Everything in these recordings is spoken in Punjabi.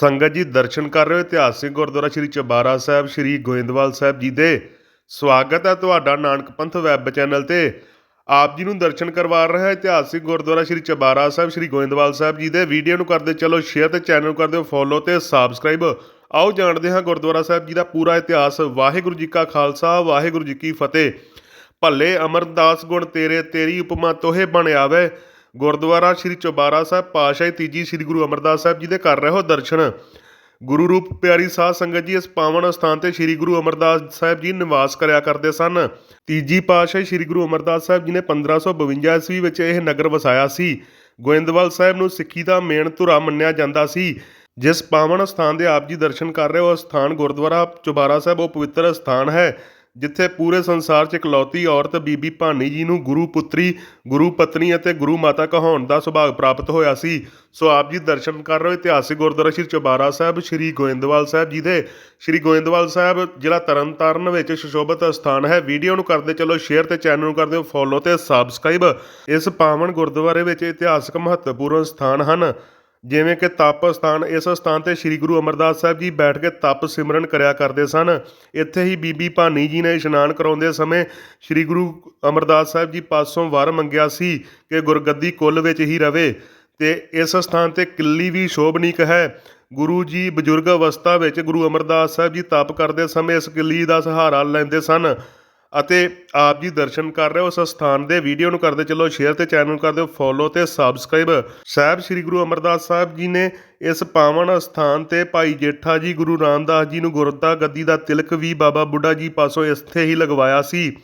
ਸੰਗਤ ਜੀ ਦਰਸ਼ਨ ਕਰ ਰਹੇ ਹੋ ਇਤਿਹਾਸਿਕ ਗੁਰਦੁਆਰਾ ਸ੍ਰੀ ਚਬਾਰਾ ਸਾਹਿਬ, ਸ੍ਰੀ ਗੋਇੰਦਵਾਲ ਸਾਹਿਬ ਜੀ ਦੇ। ਸਵਾਗਤ ਹੈ ਤੁਹਾਡਾ ਨਾਨਕ ਪੰਥ ਵੈਬ ਚੈਨਲ ਤੇ। ਆਪ ਜੀ ਨੂੰ ਦਰਸ਼ਨ ਕਰਵਾ ਰਿਹਾ ਹੈ ਇਤਿਹਾਸਿਕ ਗੁਰਦੁਆਰਾ ਸ੍ਰੀ ਚਬਾਰਾ ਸਾਹਿਬ, ਸ੍ਰੀ ਗੋਇੰਦਵਾਲ ਸਾਹਿਬ ਜੀ ਦੇ। ਵੀਡੀਓ ਨੂੰ ਕਰਦੇ ਚਲੋ ਸ਼ੇਅਰ ਤੇ ਚੈਨਲ ਨੂੰ ਕਰਦੇ ਹੋ ਫੋਲੋ ਤੇ ਸਬਸਕ੍ਰਾਈਬ। ਆਓ ਜਾਣਦੇ ਹਾਂ ਗੁਰਦੁਆਰਾ ਸਾਹਿਬ ਜੀ ਦਾ ਪੂਰਾ ਇਤਿਹਾਸ। ਵਾਹਿਗੁਰੂ ਜੀ ਕਾ ਖਾਲਸਾ, ਵਾਹਿਗੁਰੂ ਜੀ ਕੀ ਫਤਿਹ। ਭੱਲੇ ਅਮਰਦਾਸ ਗੁਣ ਤੇਰੇ, ਤੇਰੀ ਉਪਮਾ ਤੋਹੇ ਬਣ ਆਵੇ। ਗੁਰਦੁਆਰਾ ਸ੍ਰੀ ਚੌਬਾਰਾ ਸਾਹਿਬ, ਪਾਤਸ਼ਾਹੀ ਤੀਜੀ ਸ੍ਰੀ ਗੁਰੂ ਅਮਰਦਾਸ ਸਾਹਿਬ ਜੀ ਦੇ ਕਰ ਰਹੇ ਹੋ ਦਰਸ਼ਨ। ਗੁਰੂ ਰੂਪ ਪਿਆਰੀ ਸਾਧ ਸੰਗਤ ਜੀ, ਇਸ ਪਾਵਨ ਸਥਾਨ ਤੇ ਸ੍ਰੀ ਗੁਰੂ ਅਮਰਦਾਸ ਸਾਹਿਬ ਜੀ ਨਿਵਾਸ ਕਰਿਆ ਕਰਦੇ ਸਨ। ਤੀਜੀ ਪਾਤਸ਼ਾਹੀ ਸ੍ਰੀ ਗੁਰੂ ਅਮਰਦਾਸ ਸਾਹਿਬ ਜੀ ਨੇ 1552 ਈਸਵੀ ਵਿੱਚ ਇਹ ਨਗਰ ਵਸਾਇਆ ਸੀ। ਗੋਇੰਦਵਾਲ ਸਾਹਿਬ ਨੂੰ ਸਿੱਖੀ ਦਾ ਮੇਨ ਧੁਰਾ ਮੰਨਿਆ ਜਾਂਦਾ ਸੀ। ਜਿਸ ਪਾਵਨ ਸਥਾਨ ਦੇ ਆਪ ਜੀ ਦਰਸ਼ਨ ਕਰ ਰਹੇ ਹੋ, ਉਹ ਸਥਾਨ ਗੁਰਦੁਆਰਾ ਚੁਬਾਰਾ ਸਾਹਿਬ, ਉਹ ਪਵਿੱਤਰ ਸਥਾਨ ਹੈ। ਜਿੱਥੇ ਪੂਰੇ ਸੰਸਾਰ 'ਚ ਇਕਲੌਤੀ ਔਰਤ ਬੀਬੀ ਭਾਨੀ ਜੀ ਨੂੰ ਗੁਰੂ ਪੁੱਤਰੀ, ਗੁਰੂ ਪਤਨੀ ਅਤੇ ਗੁਰੂ ਮਾਤਾ ਕਹਾਉਣ ਦਾ ਸੁਭਾਗ ਪ੍ਰਾਪਤ ਹੋਇਆ ਸੀ। ਸੋ ਆਪ ਜੀ ਦਰਸ਼ਨ ਕਰ ਰਹੇ ਹੋ ਇਤਿਹਾਸਿਕ ਗੁਰਦੁਆਰਾ ਸ੍ਰੀ ਚੁਬਾਰਾ ਸਾਹਿਬ, ਸ੍ਰੀ ਗੋਇੰਦਵਾਲ ਸਾਹਿਬ ਜੀ ਦੇ। ਸ੍ਰੀ ਗੋਇੰਦਵਾਲ ਸਾਹਿਬ, ਜ਼ਿਲ੍ਹਾ ਤਰਨਤਾਰਨ ਵਿੱਚ ਸੁਸ਼ੋਭਿਤ ਸਥਾਨ ਹੈ। ਵੀਡੀਓ ਨੂੰ ਕਰਦੇ ਚਲੋ ਸ਼ੇਅਰ ਤੇ ਚੈਨਲ ਨੂੰ ਕਰਦੇ ਹੋ ਫੋਲੋ ਤੇ ਸਬਸਕ੍ਰਾਈਬ ਇਸ ਪਾਵਨ ਗੁਰਦੁਆਰੇ ਵਿੱਚ ਇਤਿਹਾਸਕ ਮਹੱਤਵਪੂਰਨ ਸਥਾਨ ਹਨ। ਜਿਵੇਂ ਕਿ ਤਪ ਸਥਾਨ, ਇਸ ਸਥਾਨ ਤੇ ਸ੍ਰੀ ਗੁਰੂ ਅਮਰਦਾਸ ਸਾਹਿਬ ਜੀ ਬੈਠ ਕੇ ਤਪ ਸਿਮਰਨ ਕਰਿਆ ਕਰਦੇ ਸਨ। ਇੱਥੇ ਹੀ ਬੀਬੀ ਭਾਨੀ ਜੀ ਨੇ ਇਸ਼ਨਾਨ ਕਰਾਉਂਦੇ ਸਮੇਂ ਸ੍ਰੀ ਗੁਰੂ ਅਮਰਦਾਸ ਸਾਹਿਬ ਜੀ ਪਾਸੋਂ ਵਰ ਮੰਗਿਆ ਸੀ ਕਿ ਗੁਰਗੱਦੀ ਕੁੱਲ ਵਿੱਚ ਹੀ ਰਵੇ ਤੇ ਇਸ ਸਥਾਨ ਤੇ ਕਿੱਲੀ ਵੀ ਸ਼ੋਭਨੀਕ ਹੈ। ਗੁਰੂ ਜੀ ਬਜ਼ੁਰਗ ਅਵਸਥਾ ਵਿੱਚ ਗੁਰੂ ਅਮਰਦਾਸ ਸਾਹਿਬ ਜੀ ਤਪ ਕਰਦੇ ਸਮੇਂ ਇਸ ਕਿੱਲੀ ਦਾ ਸਹਾਰਾ ਲੈਂਦੇ ਸਨ। ਅਤੇ ਆਪ ਜੀ ਦਰਸ਼ਨ ਕਰ ਰਹੇ ਹੋ, ਉਸ ਸਥਾਨ ਦੇ ਵੀਡੀਓ ਨੂੰ ਕਰਦੇ ਚਲੋ ਸ਼ੇਅਰ ਤੇ ਚੈਨਲ ਨੂੰ ਕਰ ਦਿਓ ਫੋਲੋ ਤੇ ਸਬਸਕ੍ਰਾਈਬ ਸਾਹਿਬ ਸ੍ਰੀ ਗੁਰੂ ਅਮਰਦਾਸ ਸਾਹਿਬ ਜੀ ਨੇ ਇਸ ਪਾਵਨ ਸਥਾਨ ਤੇ ਭਾਈ ਜੇਠਾ ਜੀ, ਗੁਰੂ ਰਾਮਦਾਸ ਜੀ ਨੂੰ ਗੁਰਦਾ ਗੱਦੀ ਦਾ ਤਿਲਕ ਵੀ ਬਾਬਾ ਬੁੱਢਾ ਜੀ ਪਾਸੋਂ ਇੱਥੇ ਹੀ ਲਗਵਾਇਆ ਸੀ।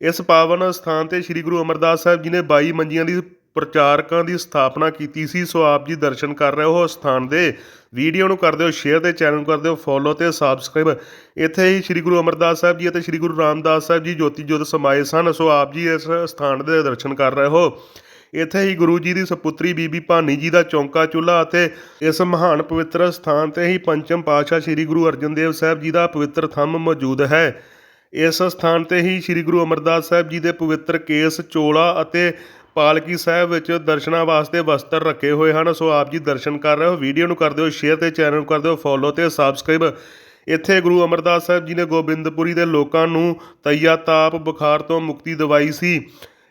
ਇਸ ਪਾਵਨ ਸਥਾਨ ਤੇ ਸ੍ਰੀ ਗੁਰੂ ਅਮਰਦਾਸ ਸਾਹਿਬ ਜੀ ਨੇ 22 ਮੰਜੀਆਂ ਦੀ ਪ੍ਰਚਾਰਕਾਂ ਦੀ ਸਥਾਪਨਾ ਕੀਤੀ ਸੀ, ਸੋ ਆਪ ਜੀ ਦਰਸ਼ਨ ਕਰ ਰਹੇ ਹੋ ਸਥਾਨ ਦੇ। ਵੀਡੀਓ ਨੂੰ ਕਰ ਦਿਓ ਸ਼ੇਅਰ ਤੇ ਚੈਨਲ ਨੂੰ ਕਰ ਦਿਓ ਫੋਲੋ ਤੇ ਸਬਸਕ੍ਰਾਈਬ ਇੱਥੇ ਹੀ ਸ੍ਰੀ ਗੁਰੂ ਅਮਰਦਾਸ ਸਾਹਿਬ ਜੀ ਅਤੇ ਸ੍ਰੀ ਗੁਰੂ ਰਾਮਦਾਸ ਸਾਹਿਬ ਜੀ ਜੋਤੀ ਜੋਤ ਸਮਾਏ ਸਨ, ਸੋ ਆਪ ਜੀ ਇਸ ਸਥਾਨ ਦੇ ਦਰਸ਼ਨ ਕਰ ਰਹੇ ਹੋ। ਇੱਥੇ ਹੀ ਗੁਰੂ ਜੀ ਦੀ ਸੁਪੁੱਤਰੀ ਬੀਬੀ ਭਾਨੀ ਜੀ ਦਾ ਚੌਂਕਾ ਚੁੱਲ੍ਹਾ ਅਤੇ ਇਸ ਮਹਾਨ ਪਵਿੱਤਰ ਸਥਾਨ ਤੇ ਹੀ ਪੰਚਮ ਪਾਤਸ਼ਾਹ ਸ੍ਰੀ ਗੁਰੂ ਅਰਜਨ ਦੇਵ ਸਾਹਿਬ ਜੀ ਦਾ ਪਵਿੱਤਰ ਥੰਮ ਮੌਜੂਦ ਹੈ। ਇਸ ਸਥਾਨ ਤੇ ਹੀ ਸ੍ਰੀ ਗੁਰੂ ਅਮਰਦਾਸ ਸਾਹਿਬ ਜੀ ਦੇ ਪਵਿੱਤਰ ਕੇਸ, ਚੋਲਾ ਅਤੇ ਪਾਲਕੀ ਸਾਹਿਬ ਵਿੱਚ ਦਰਸ਼ਨਾਂ ਵਾਸਤੇ ਵਸਤਰ ਰੱਖੇ ਹੋਏ ਹਨ। ਸੋ ਆਪ ਜੀ ਦਰਸ਼ਨ ਕਰ ਰਹੇ ਹੋ, ਵੀਡੀਓ ਨੂੰ ਕਰ ਦਿਓ ਸ਼ੇਅਰ ਤੇ ਚੈਨਲ ਨੂੰ ਕਰ ਦਿਓ ਫੋਲੋ ਤੇ ਸਬਸਕ੍ਰਾਈਬ ਇੱਥੇ ਗੁਰੂ ਅਮਰਦਾਸ ਸਾਹਿਬ ਜੀ ਨੇ ਗੋਬਿੰਦਪੁਰੀ ਦੇ ਲੋਕਾਂ ਨੂੰ ਤਈਆ ਤਾਪ, ਬੁਖਾਰ ਤੋਂ ਮੁਕਤੀ ਦਿਵਾਈ ਸੀ।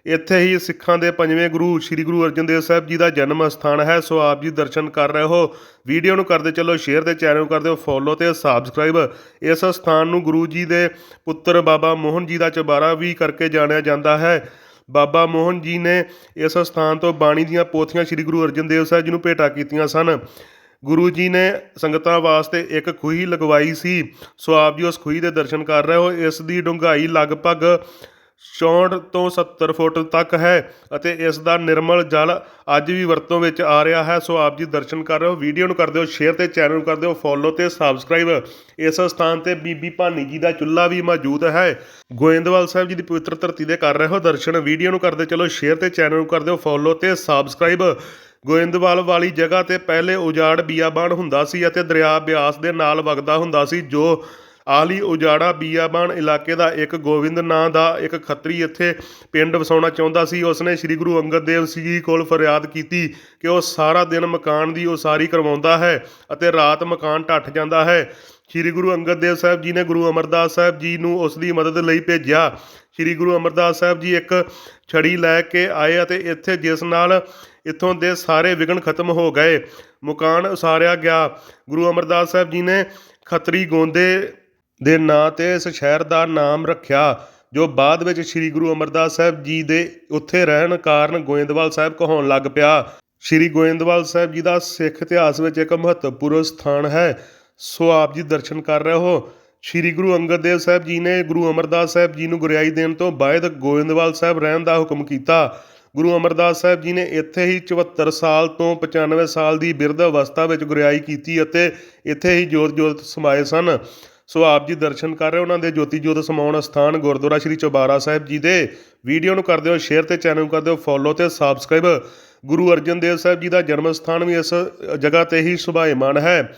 ਇੱਥੇ ਹੀ ਸਿੱਖਾਂ ਦੇ ਪੰਜਵੇਂ ਗੁਰੂ ਸ੍ਰੀ ਗੁਰੂ ਅਰਜਨ ਦੇਵ ਸਾਹਿਬ ਜੀ ਦਾ ਜਨਮ ਸਥਾਨ ਹੈ। ਸੋ ਆਪ ਜੀ ਦਰਸ਼ਨ ਕਰ ਰਹੇ ਹੋ, ਵੀਡੀਓ ਨੂੰ ਕਰਦੇ ਚਲੋ ਸ਼ੇਅਰ ਤੇ ਚੈਨਲ ਨੂੰ ਕਰਦੇ ਹੋ ਫੋਲੋ ਤੇ ਸਬਸਕ੍ਰਾਈਬ ਇਸ ਸਥਾਨ ਨੂੰ ਗੁਰੂ ਜੀ ਦੇ ਪੁੱਤਰ ਬਾਬਾ ਮੋਹਨ ਜੀ ਦਾ ਚਬਾਰਾ ਵੀ ਕਰਕੇ ਜਾਣਿਆ ਜਾਂਦਾ ਹੈ। ਬਾਬਾ ਮੋਹਨ ਜੀ ਨੇ ਇਸ ਸਥਾਨ ਤੋਂ ਬਾਣੀ ਦੀਆਂ ਪੋਥੀਆਂ ਸ੍ਰੀ ਗੁਰੂ ਅਰਜਨ ਦੇਵ ਸਾਹਿਬ ਜੀ ਨੂੰ ਭੇਟਾ ਕੀਤੀਆਂ ਸਨ। ਗੁਰੂ ਜੀ ਨੇ ਸੰਗਤਾਂ ਵਾਸਤੇ ਇੱਕ ਖੂਹੀ ਲਗਵਾਈ ਸੀ। ਸੋ ਆਪ ਜੀ ਉਸ ਖੂਹੀ ਦੇ ਦਰਸ਼ਨ ਕਰ ਰਹੇ ਹੋ। ਇਸ ਦੀ ਡੂੰਘਾਈ ਲਗਭਗ 64 ਤੋਂ 70 ਫੁੱਟ ਤੱਕ ਹੈ ਅਤੇ ਇਸ ਦਾ ਨਿਰਮਲ ਜਲ ਅੱਜ ਵੀ ਵਰਤੋਂ ਵਿੱਚ ਆ ਰਿਹਾ ਹੈ। ਸੋ ਆਪ ਜੀ ਦਰਸ਼ਨ ਕਰ ਰਹੇ ਹੋ, ਵੀਡੀਓ ਨੂੰ ਕਰ ਦਿਓ, ਸ਼ੇਅਰ ਤੇ ਚੈਨਲ ਨੂੰ ਕਰ ਦਿਓ ਫੋਲੋ ਤੇ ਸਬਸਕ੍ਰਾਈਬ ਇਸ ਸਥਾਨ ਤੇ ਬੀਬੀ ਭਾਨੀ ਜੀ ਦਾ ਚੁੱਲ੍ਹਾ ਵੀ ਮੌਜੂਦ ਹੈ। ਗੋਇੰਦਵਾਲ ਸਾਹਿਬ ਜੀ ਦੀ ਪਵਿੱਤਰ ਧਰਤੀ ਦੇ ਕਰ ਰਹੇ ਹੋ ਦਰਸ਼ਨ। ਵੀਡੀਓ ਨੂੰ ਕਰਦੇ ਚਲੋ, ਸ਼ੇਅਰ ਤੇ ਚੈਨਲ ਨੂੰ ਕਰ ਦਿਓ ਫੋਲੋ ਤੇ ਸਬਸਕ੍ਰਾਈਬ ਗੋਇੰਦਵਾਲ ਵਾਲੀ ਜਗ੍ਹਾ ਤੇ ਪਹਿਲੇ ਉਜਾੜ ਬੀਆਬਾਨ ਹੁੰਦਾ ਸੀ ਅਤੇ ਦਰਿਆ ਬਿਆਸ ਦੇ ਨਾਲ ਵਗਦਾ ਹੁੰਦਾ ਸੀ, ਜੋ ਆਲੀ ਉਜਾੜਾ ਬੀਆਬਾਨ ਇਲਾਕੇ ਦਾ ਇੱਕ ਗੋਬਿੰਦ ਨਾਂ ਦਾ ਇੱਕ ਖੱਤਰੀ ਇੱਥੇ ਪਿੰਡ ਵਸਾਉਣਾ ਚਾਹੁੰਦਾ ਸੀ। ਉਸਨੇ ਸ੍ਰੀ ਗੁਰੂ ਅੰਗਦ ਦੇਵ ਜੀ ਕੋਲ ਫਰਿਆਦ ਕੀਤੀ ਕਿ ਉਹ ਸਾਰਾ ਦਿਨ ਮਕਾਨ ਦੀ ਉਸਾਰੀ ਕਰਵਾਉਂਦਾ ਹੈ ਅਤੇ ਰਾਤ ਮਕਾਨ ਢੱਠ ਜਾਂਦਾ ਹੈ। ਸ੍ਰੀ ਗੁਰੂ ਅੰਗਦ ਦੇਵ ਸਾਹਿਬ ਜੀ ਨੇ ਗੁਰੂ ਅਮਰਦਾਸ ਸਾਹਿਬ ਜੀ ਨੂੰ ਉਸ ਦੀ ਮਦਦ ਲਈ ਭੇਜਿਆ। ਸ੍ਰੀ ਗੁਰੂ ਅਮਰਦਾਸ ਸਾਹਿਬ ਜੀ ਇੱਕ ਛੜੀ ਲੈ ਕੇ ਆਏ ਅਤੇ ਇੱਥੇ ਜਿਸ ਨਾਲ ਇੱਥੋਂ ਦੇ ਸਾਰੇ ਵਿਗਨ ਖਤਮ ਹੋ ਗਏ। ਮਕਾਨ ਉਸਾਰਿਆ ਗਿਆ। ਗੁਰੂ ਅਮਰਦਾਸ ਸਾਹਿਬ ਜੀ ਨੇ ਖੱਤਰੀ ਗੋਂਦੇ ਦੇ ਨਾਂ ਤੇ ਇਸ ਸ਼ਹਿਰ ਦਾ ਨਾਮ ਰੱਖਿਆ, ਜੋ ਬਾਅਦ ਵਿੱਚ ਸ੍ਰੀ ਗੁਰੂ ਅਮਰਦਾਸ ਸਾਹਿਬ ਜੀ ਦੇ ਉੱਥੇ ਰਹਿਣ ਕਾਰਨ ਗੋਇੰਦਵਾਲ ਸਾਹਿਬ ਕਹਾਉਣ ਲੱਗ ਪਿਆ। ਸ੍ਰੀ ਗੋਇੰਦਵਾਲ ਸਾਹਿਬ ਜੀ ਦਾ ਸਿੱਖ ਇਤਿਹਾਸ ਵਿੱਚ ਇੱਕ ਮਹੱਤਵਪੂਰਨ ਸਥਾਨ ਹੈ। ਸੋ ਆਪ ਜੀ ਦਰਸ਼ਨ ਕਰ ਰਹੇ ਹੋ। ਸ੍ਰੀ ਗੁਰੂ ਅੰਗਦ ਦੇਵ ਸਾਹਿਬ ਜੀ ਨੇ ਗੁਰੂ ਅਮਰਦਾਸ ਸਾਹਿਬ ਜੀ ਨੂੰ ਗੁਰਿਆਈ ਦੇਣ ਤੋਂ ਬਾਅਦ ਗੋਇੰਦਵਾਲ ਸਾਹਿਬ ਰਹਿਣ ਦਾ ਹੁਕਮ ਕੀਤਾ। ਗੁਰੂ ਅਮਰਦਾਸ ਸਾਹਿਬ ਜੀ ਨੇ ਇੱਥੇ ਹੀ 74 ਸਾਲ ਤੋਂ 95 ਸਾਲ ਦੀ ਬਿਰਧ ਅਵਸਥਾ ਵਿੱਚ ਗੁਰਿਆਈ ਕੀਤੀ ਅਤੇ ਇੱਥੇ ਹੀ ਜੋਤ ਜੋਤ ਸਮਾਏ ਸਨ। ਸੋ ਆਪ ਜੀ ਦਰਸ਼ਨ ਕਰ ਰਹੇ ਉਹਨਾਂ ਦੇ ਜੋਤੀ ਜੋਤ ਸਮਾਉਣ ਸਥਾਨ ਗੁਰਦੁਆਰਾ ਸ੍ਰੀ ਚੌਬਾਰਾ ਸਾਹਿਬ ਜੀ ਦੇ। ਵੀਡੀਓ ਨੂੰ ਕਰਦੇ ਹੋ ਸ਼ੇਅਰ ਤੇ ਚੈਨਲ ਨੂੰ ਕਰਦੇ ਹੋ ਫੋਲੋ ਤੇ ਸਬਸਕ੍ਰਾਈਬ ਗੁਰੂ ਅਰਜਨ ਦੇਵ ਸਾਹਿਬ ਜੀ ਦਾ ਜਨਮ ਸਥਾਨ ਵੀ ਇਸ ਜਗ੍ਹਾ ਤੇ ਹੀ ਸੁਭਾਇਮਾਨ ਹੈ।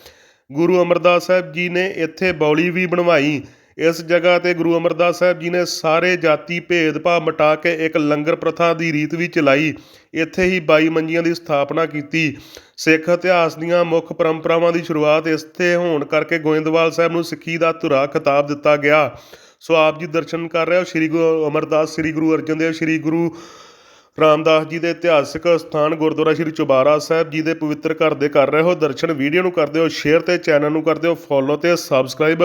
ਗੁਰੂ ਅਮਰਦਾਸ ਸਾਹਿਬ ਜੀ ਨੇ ਇੱਥੇ ਬੌਲੀ ਵੀ ਬਣਵਾਈ। ਇਸ ਜਗ੍ਹਾ ਤੇ ਗੁਰੂ ਅਮਰਦਾਸ ਸਾਹਿਬ ਜੀ ਨੇ ਸਾਰੇ ਜਾਤੀ ਭੇਦਭਾਵ ਮਿਟਾ ਕੇ ਇੱਕ ਲੰਗਰ ਪ੍ਰਥਾ ਦੀ ਰੀਤ ਵੀ ਚਲਾਈ। ਇੱਥੇ ਹੀ ਬਾਈ ਮੰਜੀਆਂ ਦੀ ਸਥਾਪਨਾ ਕੀਤੀ। ਸਿੱਖ ਇਤਿਹਾਸ ਦੀਆਂ ਮੁੱਖ ਪਰੰਪਰਾਵਾਂ ਦੀ ਸ਼ੁਰੂਆਤ ਇੱਥੇ ਹੋਣ ਕਰਕੇ ਗੋਇੰਦਵਾਲ ਸਾਹਿਬ ਨੂੰ ਸਿੱਖੀ ਦਾ ਧੁਰਾ ਖਿਤਾਬ ਦਿੱਤਾ ਗਿਆ। ਸੋ ਆਪ ਜੀ ਦਰਸ਼ਨ ਕਰ ਰਹੇ ਹੋ ਸ੍ਰੀ ਗੁਰੂ ਅਮਰਦਾਸ, ਸ੍ਰੀ ਗੁਰੂ ਅਰਜਨ ਦੇਵ, ਸ੍ਰੀ ਗੁਰੂ ਰਾਮਦਾਸ ਜੀ ਦੇ ਇਤਿਹਾਸਕ ਸਥਾਨ ਗੁਰਦੁਆਰਾ ਸ੍ਰੀ ਚੁਬਾਰਾ ਸਾਹਿਬ ਜੀ ਦੇ ਪਵਿੱਤਰ ਘਰ ਦੇ ਕਰ ਰਹੇ ਹੋ ਦਰਸ਼ਨ। ਵੀਡੀਓ ਨੂੰ ਕਰਦੇ ਹੋ ਸ਼ੇਅਰ ਤੇ ਚੈਨਲ ਨੂੰ ਕਰਦੇ ਹੋ ਫੋਲੋ ਤੇ ਸਬਸਕ੍ਰਾਈਬ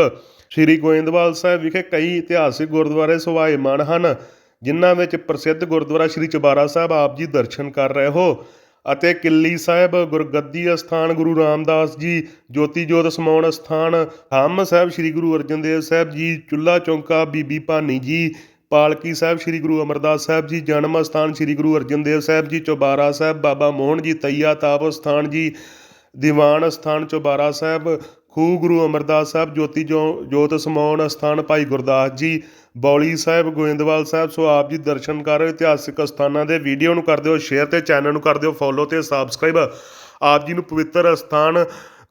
ਸ੍ਰੀ ਗੋਇੰਦਵਾਲ ਸਾਹਿਬ ਵਿਖੇ ਕਈ ਇਤਿਹਾਸਿਕ ਗੁਰਦੁਆਰੇ ਸੁਭਾਏਮਾਨ ਹਨ, ਜਿਨ੍ਹਾਂ ਵਿੱਚ ਪ੍ਰਸਿੱਧ ਗੁਰਦੁਆਰਾ ਸ੍ਰੀ ਚੁਬਾਰਾ ਸਾਹਿਬ ਆਪ ਜੀ ਦਰਸ਼ਨ ਕਰ ਰਹੇ ਹੋ ਅਤੇ ਕਿੱਲੀ ਸਾਹਿਬ, ਗੁਰਗੱਦੀ ਅਸਥਾਨ, ਗੁਰੂ ਰਾਮਦਾਸ ਜੀ ਜੋਤੀ ਜੋਤ ਸਮਾਉਣ ਅਸਥਾਨ, ਹੰਮ ਸਾਹਿਬ ਸ੍ਰੀ ਗੁਰੂ ਅਰਜਨ ਦੇਵ ਸਾਹਿਬ ਜੀ, ਚੁੱਲਾ ਚੌਂਕਾ, ਬੀਬੀ ਭਾਨੀ ਜੀ, ਪਾਲਕੀ ਸਾਹਿਬ ਸ੍ਰੀ ਗੁਰੂ ਅਮਰਦਾਸ ਸਾਹਿਬ ਜੀ, ਜਨਮ ਅਸਥਾਨ ਸ੍ਰੀ ਗੁਰੂ ਅਰਜਨ ਦੇਵ ਸਾਹਿਬ ਜੀ, ਚੌਬਾਰਾ ਸਾਹਿਬ, ਬਾਬਾ ਮੋਹਨ ਜੀ, ਤਈਆ ਤਾਪ ਅਸਥਾਨ ਜੀ, ਦੀਵਾਨ ਅਸਥਾਨ ਚੌਬਾਰਾ ਸਾਹਿਬ ਖੂਹ ਗੁਰੂ ਅਮਰਦਾਸ ਸਾਹਿਬ, ਜੋਤੀ ਜੋਤ ਸਮਾਉਣ ਅਸਥਾਨ ਭਾਈ ਗੁਰਦਾਸ ਜੀ, ਬੌਲੀ ਸਾਹਿਬ, ਗੋਇੰਦਵਾਲ ਸਾਹਿਬ, ਸੋ ਆਪ ਜੀ ਦਰਸ਼ਨ ਕਰ ਇਤਿਹਾਸਿਕ ਅਸਥਾਨਾਂ ਦੇ ਵੀਡੀਓ ਨੂੰ ਕਰ ਦਿਓ ਸ਼ੇਅਰ ਤੇ ਚੈਨਲ ਨੂੰ ਕਰ ਦਿਓ ਫੋਲੋ ਤੇ ਸਬਸਕ੍ਰਾਈਬ ਆਪ ਜੀ ਨੂੰ ਪਵਿੱਤਰ ਅਸਥਾਨ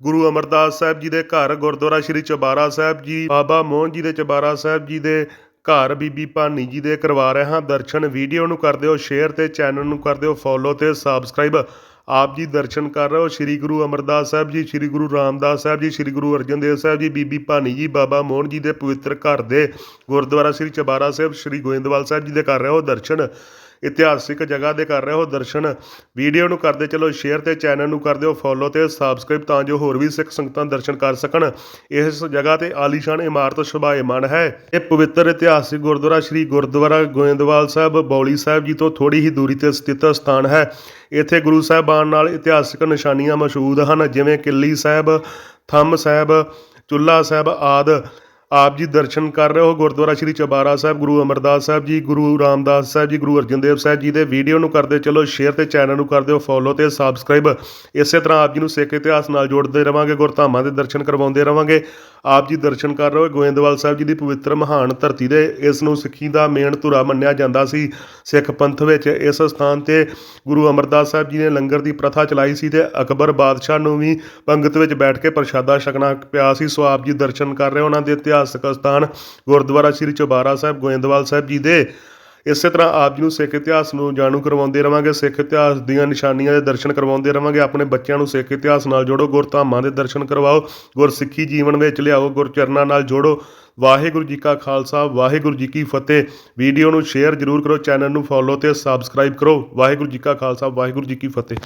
ਗੁਰੂ ਅਮਰਦਾਸ ਸਾਹਿਬ ਜੀ ਦੇ ਘਰ, ਗੁਰਦੁਆਰਾ ਸ੍ਰੀ ਚਬਾਰਾ ਸਾਹਿਬ ਜੀ, ਬਾਬਾ ਮੋਹਨ ਜੀ ਦੇ ਚਬਾਰਾ ਸਾਹਿਬ ਜੀ ਦੇ ਘਰ, ਬੀਬੀ ਭਾਨੀ ਜੀ ਦੇ ਕਰਵਾ ਰਹੇ ਹਾਂ। ਦਰਸ਼ਨ ਵੀਡੀਓ ਨੂੰ ਕਰ ਦਿਓ ਸ਼ੇਅਰ ਤੇ ਚੈਨਲ ਨੂੰ ਕਰ ਦਿਓ ਫੋਲੋ ਤੇ ਸਬਸਕ੍ਰਾਈਬ ਆਪ ਜੀ ਦਰਸ਼ਨ ਕਰ ਰਹੇ ਹੋ, ਸ੍ਰੀ ਗੁਰੂ ਅਮਰਦਾਸ ਸਾਹਿਬ ਜੀ, ਸ੍ਰੀ ਗੁਰੂ ਰਾਮਦਾਸ ਸਾਹਿਬ ਜੀ, ਸ੍ਰੀ ਗੁਰੂ ਅਰਜਨ ਦੇਵ ਸਾਹਿਬ ਜੀ, ਬੀਬੀ ਭਾਨੀ ਜੀ, ਬਾਬਾ ਮੋਹਨ ਜੀ ਦੇ ਪਵਿੱਤਰ ਘਰ ਦੇ ਗੁਰਦੁਆਰਾ ਸ੍ਰੀ ਚਬਾਰਾ ਸਾਹਿਬ, ਸ੍ਰੀ ਗੋਇੰਦਵਾਲ ਸਾਹਿਬ ਜੀ ਦੇ ਕਰ ਰਹੇ ਹੋ ਦਰਸ਼ਨ। ਇਤਿਹਾਸਿਕ ਜਗ੍ਹਾ ਦੇ ਕਰ ਰਹੇ ਹੋ ਦਰਸ਼ਨ। ਵੀਡੀਓ ਨੂੰ ਕਰਦੇ ਚਲੋ ਸ਼ੇਅਰ ਤੇ ਚੈਨਲ ਨੂੰ ਕਰ ਦਿਓ ਫੋਲੋ ਤੇ ਸਬਸਕ੍ਰਾਈਬ ਤਾਂ ਜੋ ਹੋਰ ਵੀ ਸਿੱਖ ਸੰਗਤਾਂ ਦਰਸ਼ਨ ਕਰ ਸਕਣ। ਇਸ ਜਗ੍ਹਾ ਤੇ ਆਲੀਸ਼ਾਨ ਇਮਾਰਤ ਸ਼ੋਭਾਇਮਾਨ ਹੈ। ਇਹ ਪਵਿੱਤਰ ਇਤਿਹਾਸਿਕ ਗੁਰਦੁਆਰਾ ਸ੍ਰੀ ਗੁਰਦੁਆਰਾ ਗੋਇੰਦਵਾਲ ਸਾਹਿਬ, ਬੌਲੀ ਸਾਹਿਬ ਜੀ ਤੋਂ ਥੋੜੀ ਹੀ ਦੂਰੀ ਤੇ ਸਥਿਤ ਸਥਾਨ ਹੈ। ਇੱਥੇ ਗੁਰੂ ਸਾਹਿਬਾਨ ਨਾਲ ਇਤਿਹਾਸਿਕ ਨਿਸ਼ਾਨੀਆਂ ਮੌਜੂਦ ਹਨ, ਜਿਵੇਂ ਕਿੱਲੀ ਸਾਹਿਬ, ਥੰਮ ਸਾਹਿਬ ਚੁੱਲਾ ਸਾਹਿਬ ਆਦ। ਆਪ ਜੀ ਦਰਸ਼ਨ ਕਰ ਰਹੇ ਹੋ ਗੁਰਦੁਆਰਾ ਸ੍ਰੀ ਚਬਾਰਾ ਸਾਹਿਬ, ਗੁਰੂ ਅਮਰਦਾਸ ਸਾਹਿਬ ਜੀ, ਗੁਰੂ ਰਾਮਦਾਸ ਸਾਹਿਬ ਜੀ, ਗੁਰੂ ਅਰਜਨ ਦੇਵ ਸਾਹਿਬ ਜੀ ਦੇ ਵੀਡੀਓ ਨੂੰ ਕਰਦੇ ਚਲੋ ਸ਼ੇਅਰ ਤੇ ਚੈਨਲ ਨੂੰ ਕਰ ਦਿਓ ਫੋਲੋ ਤੇ ਸਬਸਕ੍ਰਾਈਬ ਇਸੇ ਤਰ੍ਹਾਂ ਆਪ ਜੀ ਨੂੰ ਸਿੱਖ ਇਤਿਹਾਸ ਨਾਲ ਜੋੜਦੇ ਰਵਾਂਗੇ, ਗੁਰਧਾਮਾਂ ਦੇ ਦਰਸ਼ਨ ਕਰਵਾਉਂਦੇ ਰਵਾਂਗੇ। ਆਪ ਜੀ ਦਰਸ਼ਨ ਕਰ ਰਹੇ ਹੋ ਗੋਇੰਦਵਾਲ ਸਾਹਿਬ ਜੀ ਦੀ ਪਵਿੱਤਰ ਮਹਾਨ ਧਰਤੀ ਦੇ, ਇਸ ਨੂੰ ਸਿੱਖੀ ਦਾ ਮੇਨ ਧੁਰਾ ਮੰਨਿਆ ਜਾਂਦਾ ਸੀ। ਸਿੱਖ ਪੰਥ ਵਿੱਚ ਇਸ ਸਥਾਨ ਤੇ ਗੁਰੂ ਅਮਰਦਾਸ ਸਾਹਿਬ ਜੀ ਨੇ ਲੰਗਰ ਦੀ ਪ੍ਰਥਾ ਚਲਾਈ ਸੀ ਤੇ ਅਕਬਰ ਬਾਦਸ਼ਾਹ ਨੂੰ ਵੀ ਪੰਗਤ ਵਿੱਚ ਬੈਠ ਕੇ ਪ੍ਰਸ਼ਾਦਾ ਛਕਣਾ ਪਿਆ ਸੀ। ਸੋ ਆਪ ਜੀ ਦਰਸ਼ਨ ਕਰ ਰਹੇ ਹੋ, ਉਹਨਾਂ ਦੇ ਇਤਿਹਾਸ ਇਤਿਹਾਸਕ ਸਥਾਨ ਗੁਰਦੁਆਰਾ ਸ੍ਰੀ ਚੌਬਾਰਾ ਸਾਹਿਬ, ਗੋਇੰਦਵਾਲ ਸਾਹਿਬ ਜੀ ਦੇ। ਇਸੇ ਤਰ੍ਹਾਂ ਆਪ ਜੀ ਨੂੰ ਸਿੱਖ ਇਤਿਹਾਸ ਨੂੰ ਜਾਣੂ ਕਰਵਾਉਂਦੇ ਰਵਾਂਗੇ, ਸਿੱਖ ਇਤਿਹਾਸ ਦੀਆਂ ਨਿਸ਼ਾਨੀਆਂ ਦੇ ਦਰਸ਼ਨ ਕਰਵਾਉਂਦੇ ਰਵਾਂਗੇ। ਆਪਣੇ ਬੱਚਿਆਂ ਨੂੰ ਸਿੱਖ ਇਤਿਹਾਸ ਨਾਲ ਜੋੜੋ, ਗੁਰਧਾਮਾਂ ਦੇ ਦਰਸ਼ਨ ਕਰਵਾਓ, ਗੁਰਸਿੱਖੀ ਜੀਵਨ ਵਿੱਚ ਲਿਆਓ, ਗੁਰਚਰਨਾਂ ਨਾਲ ਜੋੜੋ। ਵਾਹਿਗੁਰੂ ਜੀ ਕਾ ਖਾਲਸਾ, ਵਾਹਿਗੁਰੂ ਜੀ ਕੀ ਫਤਿਹ। ਵੀਡੀਓ ਨੂੰ ਸ਼ੇਅਰ ਜ਼ਰੂਰ ਕਰੋ, ਚੈਨਲ ਨੂੰ ਫੋਲੋ ਤੇ ਸਬਸਕ੍ਰਾਈਬ ਕਰੋ। ਵਾਹਿਗੁਰੂ ਜੀ ਕਾ ਖਾਲਸਾ, ਵਾਹਿਗੁਰੂ ਜੀ ਕੀ ਫਤਿਹ।